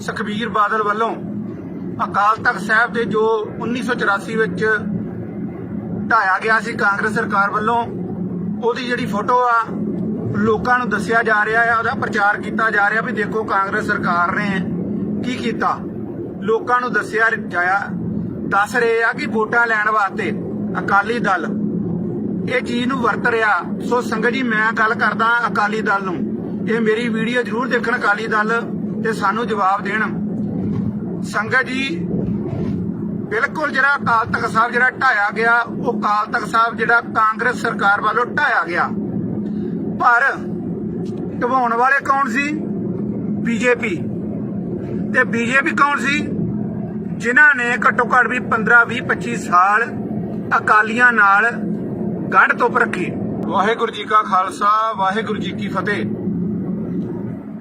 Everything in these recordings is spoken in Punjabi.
ਸੁਖਬੀਰ ਬਾਦਲ ਵੱਲੋਂ ਅਕਾਲ ਤਖਤ ਸਾਹਿਬ ਦੇ ਜੋ 1984 ਵਿੱਚ ਢਾਇਆ ਗਿਆ ਸੀ ਕਾਂਗਰਸ ਸਰਕਾਰ ਵੱਲੋਂ, ਉਹਦੀ ਜਿਹੜੀ ਫੋਟੋ ਆ, ਲੋਕਾਂ ਨੂੰ ਦੱਸਿਆ ਜਾ ਰਿਹਾ ਹੈ ਉਹਦਾ ਪ੍ਰਚਾਰ ਕੀਤਾ ਜਾ ਰਿਹਾ ਵੀ ਦੇਖੋ ਕਾਂਗਰਸ ਸਰਕਾਰ ਨੇ ਕੀ ਕੀਤਾ। ਲੋਕਾਂ ਨੂੰ ਦੱਸਿਆ ਜਾਇਆ, ਦੱਸ ਰਹੇ ਆ ਕਿ ਵੋਟਾਂ ਲੈਣ ਵਾਸਤੇ ਅਕਾਲੀ ਦਲ ਇਹ ਚੀਜ਼ ਨੂੰ ਵਰਤ ਰਿਹਾ। ਸੋ ਸੰਗਤ ਜੀ, ਮੈਂ ਗੱਲ ਕਰਦਾ ਅਕਾਲੀ ਦਲ ਨੂੰ। ਇਹ ਮੇਰੀ ਵੀਡੀਓ ਜ਼ਰੂਰ ਦੇਖਣ ਅਕਾਲੀ ਦਲ। ਤੇ ਸਾਨੂੰ ਜਵਾਬ ਦੇਣ। ਸੰਗਤ ਜੀ, ਬਿਲਕੁਲ ਜਿਹੜਾ ਅਕਾਲ ਤਖਤ ਸਾਹਿਬ ਜਿਹੜਾ ਢਾਇਆ ਗਿਆ, ਉਹ ਅਕਾਲ ਤਖਤ ਸਾਹਿਬ ਜਿਹੜਾ ਕਾਂਗਰਸ ਸਰਕਾਰ ਵੱਲੋਂ ਢਾਇਆ ਗਿਆ। ਪਰ ਢਵਾਉਣ ਵਾਲੇ ਕੌਣ ਸੀ? ਬੀਜੇਪੀ। ਤੇ ਬੀਜੇਪੀ ਕੌਣ ਸੀ? ਜਿਨ੍ਹਾਂ ਨੇ ਘੱਟੋ ਘੱਟ ਵੀ 15 20 25 ਸਾਲ ਅਕਾਲੀਆਂ ਨਾਲ ਗੰਢ ਤੁਪ ਰੱਖੀ। ਵਾਹਿਗੁਰੂ ਜੀ ਕਾ ਖਾਲਸਾ, ਵਾਹਿਗੁਰੂ ਜੀ ਕੀ ਫਤਿਹ।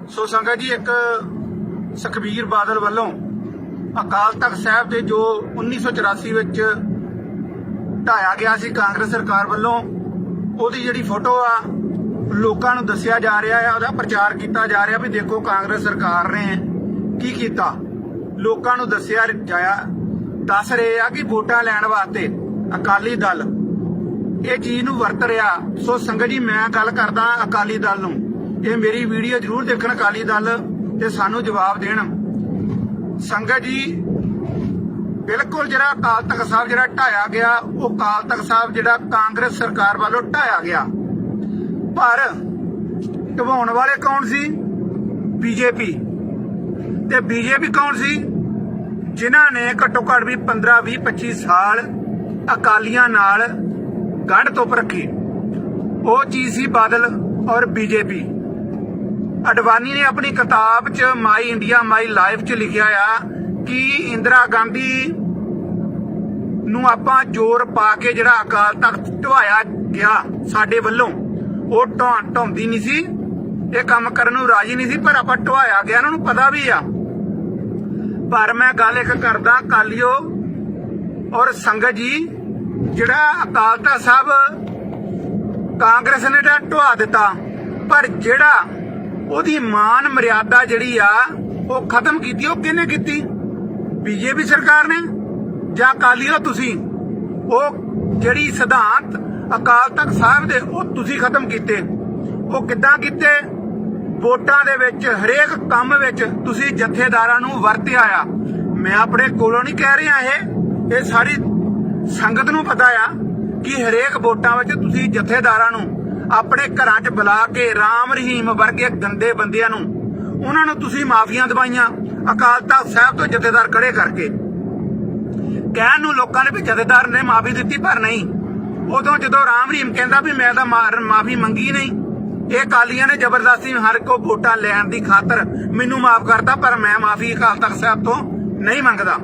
ਸੋ ਸੰਗਤ ਜੀ, ਇੱਕ ਸੁਖਬੀਰ ਬਾਦਲ ਵੱਲੋਂ ਅਕਾਲ ਤਖਤ ਸਾਹਿਬ ਦੇ ਜੋ 1984 ਵਿੱਚ ਢਾਇਆ ਗਿਆ ਸੀ ਕਾਂਗਰਸ ਸਰਕਾਰ ਵੱਲੋਂ, ਉਹਦੀ ਜਿਹੜੀ ਫੋਟੋ ਆ, ਲੋਕਾਂ ਨੂੰ ਦੱਸਿਆ ਜਾ ਰਿਹਾ ਹੈ ਉਹਦਾ ਪ੍ਰਚਾਰ ਕੀਤਾ ਜਾ ਰਿਹਾ ਵੀ ਦੇਖੋ ਕਾਂਗਰਸ ਸਰਕਾਰ ਨੇ ਕੀ ਕੀਤਾ। ਲੋਕਾਂ ਨੂੰ ਦੱਸਿਆ ਜਾਇਆ, ਦੱਸ ਰਹੇ ਆ ਕਿ ਵੋਟਾਂ ਲੈਣ ਵਾਸਤੇ ਅਕਾਲੀ ਦਲ, ਇਹ ਚੀਜ਼ ਨੂੰ ਵਰਤ ਰਿਹਾ। ਸੋ ਸੰਗਤ ਜੀ, ਮੈਂ ਗੱਲ ਕਰਦਾ ਅਕਾਲੀ ਦਲ ਨੂੰ। ਇਹ ਮੇਰੀ ਵੀਡੀਓ ਜ਼ਰੂਰ ਦੇਖਣ ਅਕਾਲੀ ਦਲ ਤੇ ਸਾਨੂੰ ਜਵਾਬ ਦੇਣ। ਸੰਗਤ ਜੀ, ਬਿਲਕੁਲ ਜਿਹੜਾ ਅਕਾਲ ਤਖਤ ਸਾਹਿਬ ਜਿਹੜਾ ਢਾਇਆ ਗਿਆ, ਉਹ ਅਕਾਲ ਤਖਤ ਸਾਹਿਬ ਜਿਹੜਾ ਕਾਂਗਰਸ ਸਰਕਾਰ ਵੱਲੋਂ ਢਾਇਆ ਗਿਆ। ਪਰ ਢਵਾਉਣ ਵਾਲੇ ਕੌਣ ਸੀ? ਬੀਜੇਪੀ। ਤੇ ਬੀਜੇਪੀ ਕੌਣ ਸੀ? ਜਿਨ੍ਹਾਂ ਨੇ ਘੱਟੋ ਘੱਟ ਵੀ 15 20 25 ਸਾਲ ਅਕਾਲੀਆਂ ਨਾਲ ਗੰਢ ਤੁਪ ਰੱਖੀ। ਉਹ ਚੀਜ਼ ਸੀ ਬਾਦਲ ਔਰ ਬੀਜੇਪੀ। ਅਡਵਾਨੀ ਨੇ ਆਪਣੀ ਕਿਤਾਬ 'ਚ ਮਾਈ ਇੰਡੀਆ, ਮਾਈ ਲਾਈਫ 'ਚ ਲਿਖਿਆ ਆ ਕਿ ਇੰਦਰਾ ਗਾਂਧੀ ਨੂੰ ਆਪਾਂ ਜ਼ੋਰ ਪਾ ਕੇ ਜਿਹੜਾ ਅਕਾਲ ਤਖਤ ਢਵਾਇਆ ਗਿਆ ਸਾਡੇ ਵੱਲੋਂ, ਉਹ ਢਾਂ ਢਾਉਂਦੀ ਨਹੀਂ ਸੀ, ਇਹ ਕੰਮ ਕਰਨ ਨੂੰ ਰਾਜੀ ਨਹੀਂ ਸੀ, ਪਰ ਆਪਾਂ ਢਵਾਇਆ ਗਿਆ, ਇਹਨਾਂ ਨੂੰ ਪਤਾ ਵੀ ਆ। ਪਰ ਮੈਂ ਗੱਲ ਇੱਕ ਕਰਦਾ ਕਾਲਿਓ ਔਰ ਸੰਗਤ ਜੀ, ਜਿਹੜਾ ਅਕਾਲ ਤਖਤ ਸਾਹਿਬ ਕਾਂਗਰਸ ਨੇ ਤਾਂ ਢਵਾ ਦਿੱਤਾ, ਪਰ ਜਿਹੜਾ ਉਹਦੀ ਮਾਨ ਮਰਿਆਦਾ ਜਿਹੜੀ ਆ, ਉਹ ਖਤਮ ਕੀਤੀ, ਉਹ ਕਿਹਨੇ ਕੀਤੀ? ਬੀਜੇਪੀ ਸਰਕਾਰ ਨੇ ਜਾਂ ਅਕਾਲੀਓ ਤੁਸੀਂ? ਉਹ ਜਿਹੜੀ ਸਿਧਾਂਤ ਅਕਾਲ ਤਖਤ ਸਾਹਿਬ ਦੇ, ਉਹ ਤੁਸੀਂ ਖਤਮ ਕੀਤੇ। ਉਹ ਕਿੱਦਾਂ ਕੀਤੇ? ਵੋਟਾਂ ਦੇ ਵਿੱਚ, ਹਰੇਕ ਕੰਮ ਵਿੱਚ ਤੁਸੀਂ ਜਥੇਦਾਰਾਂ ਨੂੰ ਵਰਤਿਆ ਆ। ਮੈਂ ਆਪਣੇ ਕੋਲੋਂ ਨਹੀਂ ਕਹਿ ਰਿਹਾ ਇਹ। ਇਹ ਸਾਰੀ ਸੰਗਤ ਨੂੰ ਪਤਾ ਆ ਕਿ ਹਰੇਕ ਵੋਟਾਂ ਵਿੱਚ ਤੁਸੀਂ ਜਥੇਦਾਰਾਂ ਨੂੰ ਆਪਣੇ ਘਰਾਂ 'ਚ ਬੁਲਾ ਕੇ ਰਾਮ ਰਹੀਮ ਵਰਗੇ ਗੰਦੇ ਬੰਦਿਆਂ ਨੂੰ, ਉਹਨਾਂ ਨੂੰ ਤੁਸੀਂ ਮਾਫੀਆਂ ਦਵਾਈਆਂ ਅਕਾਲ ਤਖਤ ਸਾਹਿਬ ਤੋਂ ਜਥੇਦਾਰ ਖੜੇ ਕਰਕੇ। ਕਹਿਣ ਨੂੰ ਲੋਕਾਂ ਨੇ ਵੀ ਜਥੇਦਾਰ ਨੇ ਮਾਫੀ ਦਿੱਤੀ, ਪਰ ਨਹੀਂ। ਉਦੋਂ ਜਦੋਂ ਰਾਮ ਰਹੀਮ ਕਹਿੰਦਾ ਵੀ ਮੈਂ ਤਾਂ ਮਾਫੀ ਮੰਗੀ ਨਹੀਂ, ਇਹ ਕਾਲੀਆਂ ਨੇ ਜ਼ਬਰਦਸਤੀ ਹਰ ਕੋ ਵੋਟਾਂ ਲੈਣ ਦੀ ਖਾਤਰ ਮੈਨੂੰ ਮਾਫ ਕਰਤਾ, ਪਰ ਮੈਂ ਮਾਫੀ ਅਕਾਲ ਤਖਤ ਸਾਹਿਬ ਤੋਂ ਨਹੀਂ ਮੰਗਦਾ।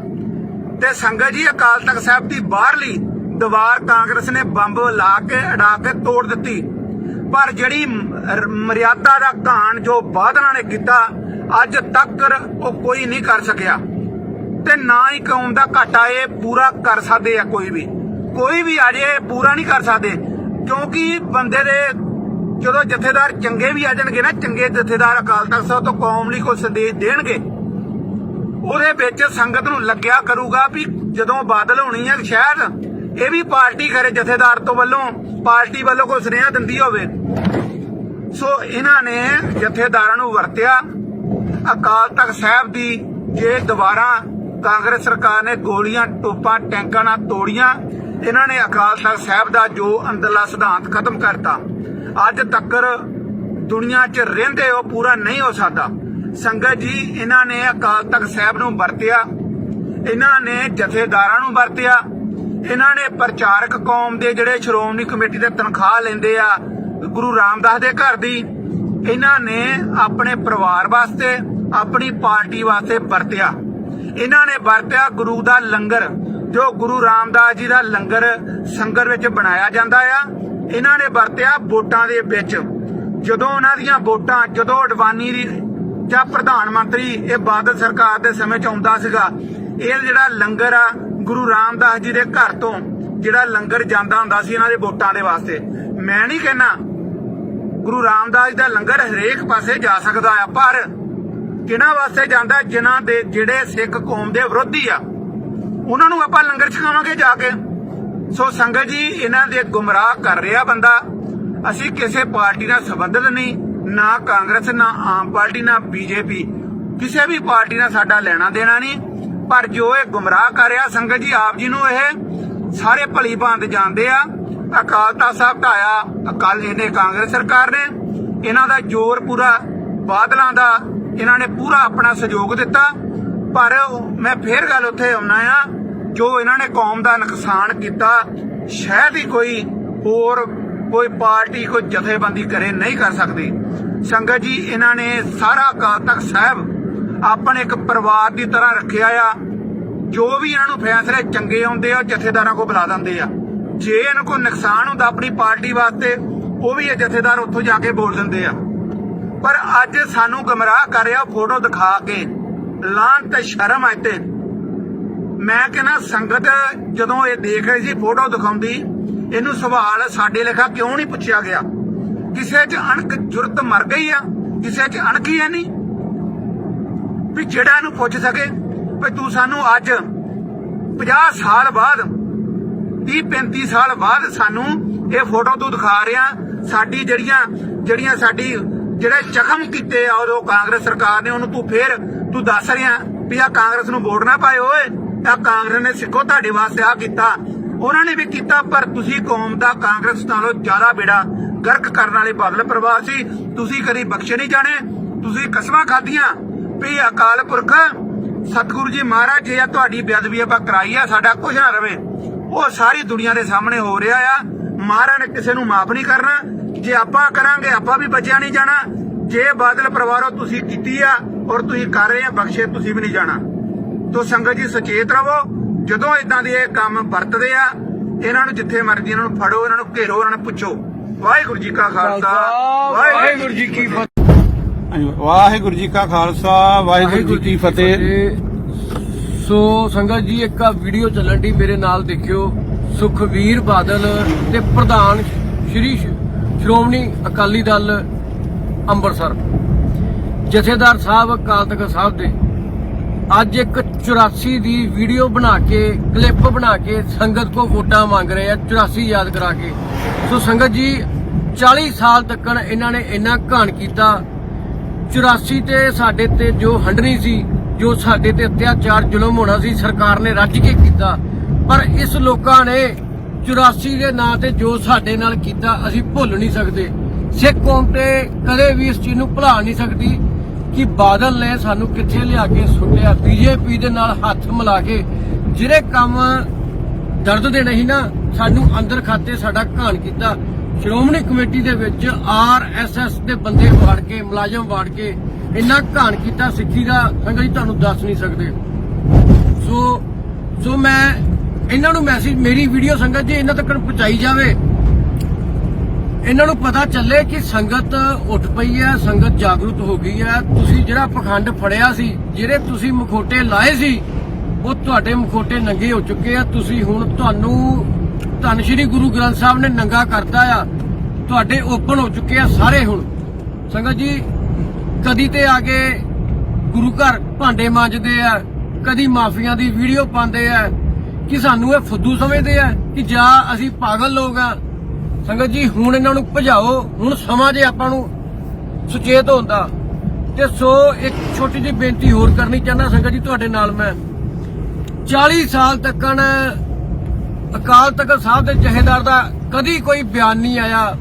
ਤੇ ਸੰਗਤ ਜੀ, ਅਕਾਲ ਤਖਤ ਸਾਹਿਬ ਦੀ ਬਾਹਰਲੀ ਦੀਵਾਰ ਕਾਂਗਰਸ ਨੇ ਬੰਬ ਲਾ ਕੇ, ਅੜਾ ਕੇ ਤੋੜ ਦਿੱਤੀ। ਪਰ ਜਿਹੜੀ ਮਰਿਆਦਾ ਦਾ ਘਾਣ ਜੋ ਬਾਦਲਾਂ ਨੇ ਕੀਤਾ, ਅੱਜ ਤੱਕ ਉਹ ਕੋਈ ਨਹੀਂ ਕਰ ਸਕਿਆ। ਤੇ ਨਾ ਹੀ ਕੌਮ ਦਾ ਘਾਟਾ ਇਹ ਪੂਰਾ ਕਰ ਸਕਦੇ ਆ ਕੋਈ ਵੀ। ਕੋਈ ਵੀ ਅਜੇ ਪੂਰਾ ਨਹੀਂ ਕਰ ਸਕਦੇ, ਕਿਉਂਕਿ ਬੰਦੇ ਦੇ ਜਦੋਂ ਜਥੇਦਾਰ ਚੰਗੇ ਵੀ ਆ ਜਾਣਗੇ ਨਾ, ਚੰਗੇ ਜਥੇਦਾਰ ਅਕਾਲ ਤਖਤ ਸਾਹਿਬ ਤੋਂ ਕੌਮ ਲਈ ਕੋਈ ਸੰਦੇਸ਼ ਦੇਣਗੇ, ਉਹਦੇ ਵਿੱਚ ਸੰਗਤ ਨੂੰ ਲੱਗਿਆ ਕਰੂਗਾ ਵੀ ਜਦੋਂ ਬਾਦਲ ਹੋਣੀ ਹੈ ਸ਼ਾਇਦ ਇਹ ਵੀ ਪਾਰਟੀ ਖਰੇ ਜਥੇਦਾਰ ਤੋਂ ਵੱਲੋਂ, ਪਾਰਟੀ ਵੱਲੋਂ ਕੋਈ ਸੁਨੇਹਾ ਦਿੰਦੀ ਹੋਵੇ। ਸੋ ਇਹਨਾਂ ਨੇ ਜਥੇਦਾਰਾਂ ਨੂੰ ਵਰਤਿਆ। ਅਕਾਲ ਤਖਤ ਸਾਹਿਬ ਦੀ ਜੇ ਦੁਬਾਰਾ ਕਾਂਗਰਸ ਸਰਕਾਰ ਨੇ ਗੋਲੀਆਂ, ਟੋਪਾਂ, ਟੈਂਕਾਂ ਨਾਲ ਤੋੜੀਆਂ, ਇਹਨਾਂ ਨੇ ਅਕਾਲ ਤਖਤ ਸਾਹਿਬ ਦਾ ਜੋ ਅੰਦਰਲਾ ਸਿਧਾਂਤ ਖਤਮ ਕਰਤਾ। ਅੱਜ ਤੱਕ ਦੁਨੀਆ 'ਚ ਰਹਿੰਦੇ ਉਹ ਪੂਰਾ ਨਹੀਂ ਹੋ ਸਕਦਾ। ਸੰਗਤ ਜੀ, ਇਹਨਾਂ ਨੇ ਅਕਾਲ ਤਖਤ ਸਾਹਿਬ ਨੂੰ ਵਰਤਿਆ। ਇਹਨਾਂ ਨੇ ਜਥੇਦਾਰਾਂ ਨੂੰ ਵਰਤਿਆ। ਇਹਨਾਂ ਨੇ ਪ੍ਰਚਾਰਕ ਕੌਮ ਦੇ ਜਿਹੜੇ ਸ਼੍ਰੋਮਣੀ ਕਮੇਟੀ ਦੇ ਤਨਖਾਹ ਲੈਂਦੇ ਆ, ਗੁਰੂ ਰਾਮਦਾਸ ਦੇ ਘਰ ਦੀ, ਇਹਨਾਂ ਨੇ ਆਪਣੇ ਪਰਿਵਾਰ ਵਾਸਤੇ, ਆਪਣੀ ਪਾਰਟੀ ਵਾਸਤੇ ਵਰਤਿਆ। ਇਹਨਾਂ ਨੇ ਵਰਤਿਆ ਗੁਰੂ ਦਾ ਲੰਗਰ, ਜੋ ਗੁਰੂ ਰਾਮਦਾਸ ਜੀ ਦਾ ਲੰਗਰ ਸੰਗਰ ਵਿੱਚ ਬਣਾਇਆ ਜਾਂਦਾ ਆ। ਇਹਨਾਂ ਨੇ ਵਰਤਿਆ ਵੋਟਾਂ ਦੇ ਵਿੱਚ। ਜਦੋਂ ਉਹਨਾਂ ਦੀਆਂ ਵੋਟਾਂ, ਜਦੋਂ ਅਡਵਾਨੀ ਦੀ ਜਾਂ ਪ੍ਰਧਾਨ ਮੰਤਰੀ ਇਹ ਬਾਦਲ ਸਰਕਾਰ ਦੇ ਸਮੇਂ ਚ ਆਉਂਦਾ ਸੀਗਾ, ਇਹ ਜਿਹੜਾ ਲੰਗਰ ਆ ਗੁਰੂ ਰਾਮਦਾਸ ਜੀ ਦੇ ਘਰ ਤੋਂ ਜਿਹੜਾ ਲੰਗਰ ਜਾਂਦਾ ਹੁੰਦਾ ਸੀ ਇਹਨਾਂ ਦੇ ਵੋਟਾਂ ਦੇ ਵਾਸਤੇ, ਮੈਂ ਨਹੀਂ ਕਹਿੰਦਾ ਗੁਰੂ ਰਾਮਦਾਸ ਦਾ ਲੰਗਰ ਹਰੇਕ ਪਾਸੇ ਜਾ ਸਕਦਾ ਆ, ਪਰ ਕਿਹਨਾਂ ਵਾਸਤੇ ਜਾਂਦਾ, ਜਿਨ੍ਹਾਂ ਦੇ, ਜਿਹੜੇ ਸਿੱਖ ਕੌਮ ਦੇ ਵਿਰੋਧੀ ਆ, ਉਹਨਾਂ ਨੂੰ ਆਪਾਂ ਲੰਗਰ ਛਕਾਵਾਂਗੇ ਜਾ ਕੇ। ਸੋ ਸੰਗਤ ਜੀ, ਇਹਨਾਂ ਦੇ ਗੁੰਮਰਾਹ ਕਰ ਰਿਹਾ ਬੰਦਾ, ਅਸੀਂ ਕਿਸੇ ਪਾਰਟੀ ਨਾਲ ਸੰਬੰਧਿਤ ਨਹੀਂ, ਨਾ ਕਾਂਗਰਸ, ਨਾ ਆਮ ਪਾਰਟੀ, ਨਾ ਬੀਜੇਪੀ, ਕਿਸੇ ਵੀ ਪਾਰਟੀ ਨਾਲ ਸਾਡਾ ਲੈਣਾ ਦੇਣਾ ਨਹੀਂ। ਪਰ ਜੋ ਇਹ ਗੁੰਮਰਾਹ ਕਰ ਰਿਹਾ ਸੰਗਤ ਜੀ, ਆਪ ਜੀ ਨੂੰ ਇਹ ਸਾਰੇ ਭਲੀ ਭਾਂਤ ਜਾਣਦੇ ਆ। ਅਕਾਲ ਤਖਤ ਸਾਹਿਬ ਢਾਇਆ ਅਕਾਲ ਇਹਨੇ ਕਾਂਗਰਸ ਸਰਕਾਰ ਨੇ। ਇਹਨਾਂ ਦਾ ਜ਼ੋਰ ਪੂਰਾ, ਬਾਦਲਾਂ ਦਾ, ਇਹਨਾਂ ਨੇ ਪੂਰਾ ਆਪਣਾ ਸਹਿਯੋਗ ਦਿੱਤਾ। ਪਰ ਮੈਂ ਫੇਰ ਗੱਲ ਉੱਥੇ ਆਉਣਾ ਆ, ਜੋ ਇਹਨਾਂ ਨੇ ਕੌਮ ਦਾ ਨੁਕਸਾਨ ਕੀਤਾ, ਸ਼ਾਇਦ ਹੀ ਕੋਈ ਹੋਰ, ਕੋਈ ਪਾਰਟੀ, ਕੋਈ ਜਥੇਬੰਦੀ ਕਰੇ, ਨਹੀਂ ਕਰ ਸਕਦੀ। ਸੰਗਤ ਜੀ, ਇਹਨਾਂ ਨੇ ਸਾਰਾ ਅਕਾਲ ਤਖਤ ਸਾਹਿਬ ਆਪਣੇ ਇੱਕ ਪਰਿਵਾਰ ਦੀ ਤਰ੍ਹਾਂ ਰੱਖਿਆ ਆ, ਜੋ ਵੀ ਇਹਨਾਂ ਨੂੰ ਫੈਸਲੇ ਚੰਗੇ ਆਉਂਦੇ ਆ, ਜਥੇਦਾਰਾਂ ਕੋ ਬੁਲਾ ਦਿੰਦੇ ਆ। ਜੇ ਇਹਨਾਂ ਕੋ ਨੁਕਸਾਨ ਹੁੰਦਾ ਆਪਣੀ ਪਾਰਟੀ ਵਾਸਤੇ, ਉਹ ਵੀ ਇਹ ਜਥੇਦਾਰ ਉੱਥੋਂ ਜਾ ਕੇ ਬੋਲ ਦਿੰਦੇ ਆ। ਪਰ ਅੱਜ ਸਾਨੂੰ ਗਮਰਾਹ ਕਰ ਰਿਹਾ ਫੋਟੋ ਦਿਖਾ ਕੇ ਲਾਂ ਤੇ ਸ਼ਰਮ ਆ ਤੇ ਮੈਂ ਕਹਿੰਦਾ, ਸੰਗਤ ਜਦੋਂ ਇਹ ਦੇਖ ਰਹੀ ਸੀ ਫੋਟੋ ਦਿਖਾਉਂਦੀ, ਇਹਨੂੰ ਸਵਾਲ ਸਾਡੇ ਲੇਖਾ ਕਿਉਂ ਨਹੀਂ ਪੁੱਛਿਆ ਗਿਆ? ਕਿਸੇ 'ਚ ਅਣਖ ਜੁਰਤ ਮਰ ਗਈ ਆ? ਕਿਸੇ 'ਚ ਅਣਖ ਹੀ ਹੈ ਨਹੀਂ? ਵੀ ਜਿਹੜਾ ਇਹਨੂੰ ਪੁੱਛ ਸਕੇ ਵੀ ਤੂੰ ਸਾਨੂੰ ਅੱਜ 50 ਸਾਲ ਬਾਅਦ 30 35 ਸਾਲ ਬਾਅਦ ਸਾਨੂੰ ਇਹ ਫੋਟੋ ਤੂੰ ਦਿਖਾ ਰਿਹਾ, ਸਾਡੀ ਜਿਹੜੀਆਂ ਜਿਹੜੀਆਂ ਸਾਡੀ ਜਿਹੜੇ ਜ਼ਖਮ ਕੀਤੇ ਆ ਉਦੋਂ ਕਾਂਗਰਸ ਸਰਕਾਰ ਨੇ ਉਹਨੂੰ ਤੂੰ ਫੇਰ ਤੂੰ ਦੱਸ ਰਿਹਾ ਵੀ ਆ ਕਾਂਗਰਸ ਨੂੰ ਵੋਟ ਨਾ ਪਾਏ ਓਏ ਆ ਕਾਂਗਰਸ ਨੇ ਸਿੱਖੋ ਤੁਹਾਡੇ ਵਾਸਤੇ ਆ ਕੀਤਾ। ਉਹਨਾਂ ਨੇ ਵੀ ਕੀਤਾ, ਪਰ ਤੁਸੀਂ ਕੌਮ ਦਾ ਕਾਂਗਰਸ ਨਾਲੋਂ ਜ਼ਿਆਦਾ ਬੇੜਾ ਗਰਕ ਕਰਨ ਵਾਲੇ ਬਾਦਲ ਪਰਿਵਾਰ ਸੀ। ਤੁਸੀਂ ਕਦੀ ਬਖਸ਼ੇ ਨਹੀਂ ਜਾਣੇ, ਤੁਸੀਂ ਕਸਮਾਂ ਖਾਧੀਆਂ। ਵੀ ਅਕਾਲ ਪੁਰਖ ਸਤਿਗੁਰੂ ਜੀ ਮਹਾਰਾਜ ਜੇ ਆ ਤੁਹਾਡੀ ਬੇਅਦਬੀ ਆਪਾਂ ਕਰਾਈ ਆ ਸਾਡਾ ਕੁਝ ਨਾ ਰਵੇ। ਉਹ ਸਾਰੀ ਦੁਨੀਆ ਦੇ ਸਾਹਮਣੇ ਹੋ ਰਿਹਾ ਆ। ਮਹਾਰਾਜ ਨੇ ਕਿਸੇ ਨੂੰ ਮਾਫ ਨਹੀਂ ਕਰਨਾ। ਜੇ ਆਪਾਂ ਕਰਾਂਗੇ ਆਪਾਂ ਵੀ ਬਚਿਆ ਨਹੀਂ ਜਾਣਾ। ਜੇ ਬਾਦਲ ਪਰਿਵਾਰੋ ਤੁਸੀਂ ਕੀਤੀ ਆ ਔਰ ਤੁਸੀਂ ਕਰ ਰਹੇ ਆ ਬਖਸ਼ੇ ਤੁਸੀਂ ਵੀ ਨਹੀਂ ਜਾਣਾ। ਤੋ ਸੰਗਤ ਜੀ ਸੁਚੇਤ ਰਹੋ। ਜਦੋਂ ਇਦਾਂ ਦੇ ਇਹ ਕੰਮ ਵਰਤਦੇ ਆ ਇਹਨਾਂ ਨੂੰ ਜਿੱਥੇ ਮਰਜ਼ੀ ਇਹਨਾਂ ਨੂੰ ਫੜੋ ਇਹਨਾਂ ਨੂੰ ਘੇਰੋ ਇਹਨਾਂ ਨੂੰ ਪੁੱਛੋ। ਵਾਹਿਗੁਰੂ ਜੀ ਕਾ ਖਾਲਸਾ। ਵਾਹਿਗੁਰੂ ਜੀ ਕੀ ਫਤਿਹ। ਵਾਹਿਗੁਰੂ ਜੀ ਕਾ ਖਾਲਸਾ, ਵਾਹਿਗੁਰੂ ਜੀ ਕੀ ਫਤਿਹ। ਸੋ ਸੰਗਤ ਜੀ, ਇੱਕ ਆ ਵੀਡੀਓ ਚੱਲਣ ਦੀ ਮੇਰੇ ਨਾਲ ਦੇਖਿਓ। ਸੁਖਵੀਰ ਬਾਦਲ ਤੇ ਪ੍ਰਧਾਨ ਸ਼੍ਰੀ ਸ਼੍ਰੋਮਣੀ ਅਕਾਲੀ ਦਲ ਅੰਮ੍ਰਿਤਸਰ। ਜਥੇਦਾਰ ਸਾਹਿਬ, ਅਕਾਲ ਤਖਤ ਸਾਹਿਬ ਦੇ। ਅੱਜ ਇੱਕ 84 ਦੀ ਵੀਡੀਓ ਬਣਾ ਕੇ, ਕਲਿੱਪ ਬਣਾ ਕੇ ਸੰਗਤ ਕੋ ਵੋਟਾਂ ਮੰਗ ਰਹੇ ਆ 84 ਯਾਦ ਕਰਾ ਕੇ। ਸੋ ਸੰਗਤ ਜੀ 40 ਸਾਲ ਤੱਕ ਇਹਨਾਂ ਨੇ ਇੰਨਾ ਘਾਣ ਕੀਤਾ। 84 ਤੇ ਸਾਡੇ ਤੇ ਜੋ ਹੰਡਣੀ ਸੀ, ਜੋ ਸਾਡੇ ਤੇ ਅਤਿਆਚਾਰ ਜ਼ੁਲਮ ਹੋਣਾ ਸੀ, ਸਰਕਾਰ ਨੇ ਰੱਜ ਕੇ ਕੀਤਾ। ਪਰ ਇਸ ਲੋਕਾਂ ਨੇ 84 ਦੇ ਨਾਂ ਤੇ ਜੋ ਸਾਡੇ ਨਾਲ ਕੀਤਾ, ਅਸੀਂ ਭੁੱਲ ਨਹੀਂ ਸਕਦੇ। ਸਿੱਖ ਕੌਮ ਤੇ ਕਦੇ ਵੀ ਇਸ ਚੀਜ਼ ਨੂੰ ਭੁਲਾ ਨਹੀਂ ਸਕਦੀ ਕਿ ਬਾਦਲ ਨੇ ਸਾਨੂੰ ਕਿੱਥੇ ਲਿਆ ਕੇ ਸੁੱਟਿਆ। ਬੀਜੇਪੀ ਦੇ ਨਾਲ ਹੱਥ ਮਿਲਾ ਕੇ ਜਿਹੜੇ ਕੰਮ ਦਰਦ ਦੇ ਨਹੀਂ ਨਾ, ਸਾਨੂੰ ਅੰਦਰ ਖਾਤੇ ਸਾਡਾ ਘਾਣ ਕੀਤਾ। ਸ਼੍ਰੋਮਣੀ ਕਮੇਟੀ ਦੇ ਵਿੱਚ ਆਰਐਸਐਸ ਦੇ ਬੰਦੇ ਵਾੜ ਕੇ, ਮੁਲਾਜ਼ਮ ਵਾੜ ਕੇ ਇੰਨਾ ਘਾਣ ਕੀਤਾ, ਸਿੱਖੀ ਦਾ, ਸੰਗਤ ਜੀ ਤੁਹਾਨੂੰ ਦੱਸ ਨਹੀਂ ਸਕਦੇ। ਸੋ ਸੋ ਮੈਂ ਇਹਨਾਂ ਨੂੰ ਮੈਸੇਜ ਮੇਰੀ ਵੀਡੀਓ ਸੰਗਤ ਜੀ ਇਹਨਾਂ ਤੱਕ ਪਹੁੰਚਾਈ ਜਾਵੇ। ਇਹਨਾਂ ਨੂੰ ਪਤਾ ਚੱਲੇ ਕਿ ਸੰਗਤ ਉੱਠ ਪਈ ਹੈ, ਸੰਗਤ ਜਾਗਰੂਕ ਹੋ ਗਈ ਹੈ। ਤੁਸੀਂ ਜਿਹੜਾ ਪਖੰਡ ਫੜਿਆ ਸੀ, ਜਿਹੜੇ ਤੁਸੀਂ ਮਖੋਟੇ ਲਾਏ ਸੀ, ਉਹ ਤੁਹਾਡੇ ਮਖੋਟੇ ਨੰਗੇ ਹੋ ਚੁੱਕੇ ਆ। ਤੁਸੀਂ ਹੁਣ ਤੁਹਾਨੂੰ ਧੰਨ ਸ਼੍ਰੀ ਗੁਰੂ ਗ੍ਰੰਥ ਸਾਹਿਬ ਨੇ ਨੰਗਾ ਕਰਤਾ ਆ। ਤੁਹਾਡੇ ਓਪਨ ਹੋ ਚੁੱਕੇ ਆ ਸਾਰੇ ਹੁਣ। ਸੰਗਤ ਜੀ, ਕਦੀ ਤੇ ਆ ਕੇ ਗੁਰੂ ਘਰ ਭਾਂਡੇ ਮਾਂਜਦੇ ਆ, ਕਦੀ ਮਾਫੀਆਂ ਦੀ ਵੀਡੀਓ ਪਾਉਂਦੇ ਆ। ਕਿ ਸਾਨੂੰ ਇਹ ਫੁੱਦੂ ਸਮਝਦੇ ਆ ਕਿ ਜਾਂ ਅਸੀਂ ਪਾਗਲ ਲੋਕ ਆ? ਸੰਗਤ ਜੀ, ਹੁਣ ਇਹਨਾਂ ਨੂੰ ਭਜਾਓ, ਹੁਣ ਸਮਾਂ ਜੇ ਆਪਾਂ ਨੂੰ ਸੁਚੇਤ ਹੁੰਦਾ ਤੇ ਸੋ ਇੱਕ ਛੋਟੀ ਜਿਹੀ ਬੇਨਤੀ ਹੋਰ ਕਰਨੀ ਚਾਹੁੰਦਾ, ਸੰਗਤ ਜੀ, ਤੁਹਾਡੇ ਨਾਲ ਮੈਂ। 40 ਸਾਲ ਤੱਕਣ ਅਕਾਲ ਤਖਤ ਸਾਹਿਬ ਦੇ ਜਹੇਦਾਰ ਦਾ ਕਦੀ ਕੋਈ ਬਿਆਨ ਨਹੀਂ ਆਇਆ।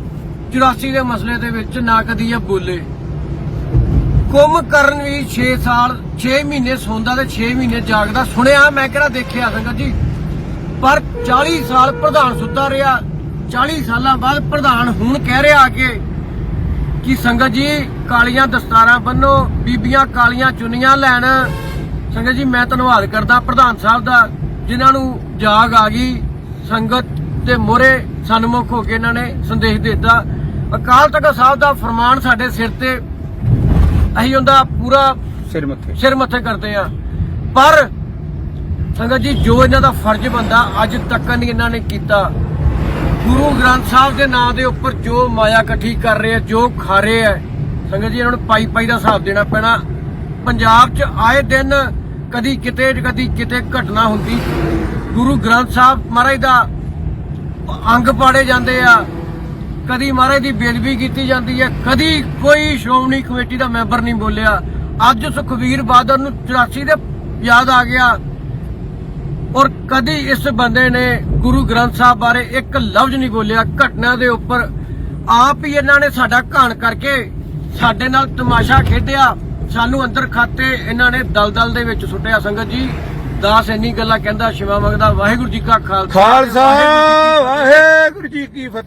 84 ਦੇ ਮਸਲੇ ਦੇ ਵਿੱਚ ਨਾ ਕਦੀ ਇਹ ਬੋਲੇ। ਕੁੰਮ ਕਰਨ ਵੀ 6 ਸਾਲ 6 ਮਹੀਨੇ ਸੌਂਦਾ ਤੇ 6 ਮਹੀਨੇ ਜਾਗਦਾ। ਸੁਣਿਆ, ਮੈਂ ਕਿਹੜਾ ਦੇਖਿਆ ਸੰਗਤ ਜੀ? ਪਰ 40 ਸਾਲ ਪ੍ਰਧਾਨ ਸੁੱਤਾ ਰਿਹਾ। 40 ਸਾਲਾਂ ਬਾਅਦ ਪ੍ਰਧਾਨ ਹੁਣ ਕਹਿ ਰਿਹਾ ਆ ਕੇ, ਕਿ ਸੰਗਤ ਜੀ, ਕਾਲੀਆਂ ਦਸਤਾਰਾਂ ਬੰਨੋ ਬੀਬੀਆਂ ਕਾਲੀਆਂ ਚੁੰਨੀਆਂ ਲੈਣ। ਸੰਗਤ ਜੀ, ਮੈਂ ਧੰਨਵਾਦ ਕਰਦਾ ਪ੍ਰਧਾਨ ਸਾਹਿਬ ਦਾ, ਜਿਨ੍ਹਾਂ ਨੂੰ ਜਾਗ ਆ ਗਈ। ਸੰਗਤ ਦੇ ਮੋਰੇ ਸਨਮੁਖ ਹੋ ਕੇ ਇਹਨਾਂ ਨੇ ਸੰਦੇਸ਼ ਦਿੱਤਾ। ਅਕਾਲ ਤਖਤ ਸਾਹਿਬ ਦਾ ਫਰਮਾਨ ਸਾਡੇ ਸਿਰ ਤੇ ਅਸੀਂ ਉਹਦਾ ਪੂਰਾ ਸਿਰ ਮੱਥੇ। ਸਿਰ ਮੱਥੇ ਕਰਦੇ ਆ ਪਰ ਸੰਗਤ ਜੀ ਜੋ ਇਹਨਾਂ ਦਾ ਫਰਜ਼ ਬੰਦਾ ਅੱਜ ਤੱਕ ਨਹੀਂ ਇਹਨਾਂ ਨੇ ਕੀਤਾ। ਗੁਰੂ ਗ੍ਰੰਥ ਸਾਹਿਬ ਦੇ ਨਾਂ ਦੇ ਉੱਪਰ ਜੋ ਮਾਇਆ ਇਕੱਠੀ ਕਰ ਰਹੇ ਆ ਜੋ ਖਾ ਰਹੇ ਆ ਸੰਗਤ ਜੀ ਇਹਨਾਂ ਨੂੰ ਪਾਈ ਪਾਈ ਦਾ ਹਿਸਾਬ ਦੇਣਾ ਪੈਣਾ। ਪੰਜਾਬ 'ਚ ਆਏ ਦਿਨ ਕਦੀ ਕਿਤੇ ਕਦੀ ਕਿਤੇ ਘਟਨਾ ਹੁੰਦੀ। ਗੁਰੂ ਗ੍ਰੰਥ ਸਾਹਿਬ ਮਹਾਰਾਜ ਦਾ ਅੰਗ ਪਾੜੇ ਜਾਂਦੇ ਆ। ਕਦੀ ਮਹਾਰਾਜ ਦੀ ਬੇਦਬੀ ਕੀਤੀ ਜਾਂਦੀ ਹੈ। ਕਦੀ ਕੋਈ ਸ਼੍ਰੋਮਣੀ ਕਮੇਟੀ ਦਾ ਮੈਂਬਰ ਨਹੀਂ ਬੋਲਿਆ। ਅੱਜ ਸੁਖਵੀਰ ਬਾਦਲ ਨੂੰ 84 ਦੇ ਯਾਦ ਆ ਗਿਆ। ਔਰ ਕਦੀ ਇਸ ਬੰਦੇ ਨੇ ਗੁਰੂ ਗ੍ਰੰਥ ਸਾਹਿਬ ਬਾਰੇ ਇੱਕ ਲਫ਼ਜ਼ ਨਹੀਂ ਬੋਲਿਆ। ਘਟਨਾ ਦੇ ਉੱਪਰ ਆਪ ਹੀ ਇਹਨਾਂ ਨੇ ਸਾਡਾ ਘਾਣ ਕਰਕੇ ਸਾਡੇ ਨਾਲ ਤਮਾਸ਼ਾ ਖੇਡਿਆ। ਸਾਨੂੰ ਅੰਦਰ ਖਾਤੇ ਇਹਨਾਂ ਨੇ ਦਲਦਲ ਦੇ ਵਿੱਚ ਸੁੱਟਿਆ। ਸੰਗਤ ਜੀ ਦਾਸ ਇੰਨੀ ਗੱਲਾਂ ਕਹਿੰਦਾ, ਸ਼ਿਵਾ ਮੰਗਦਾ, ਵਾਹਿਗੁਰੂ ਜੀ ਕਾ ਖਾਲਸਾ ਖਾਲਸਾ, ਵਾਹਿਗੁਰੂ ਜੀ ਕੀ ਫਤਿਹ।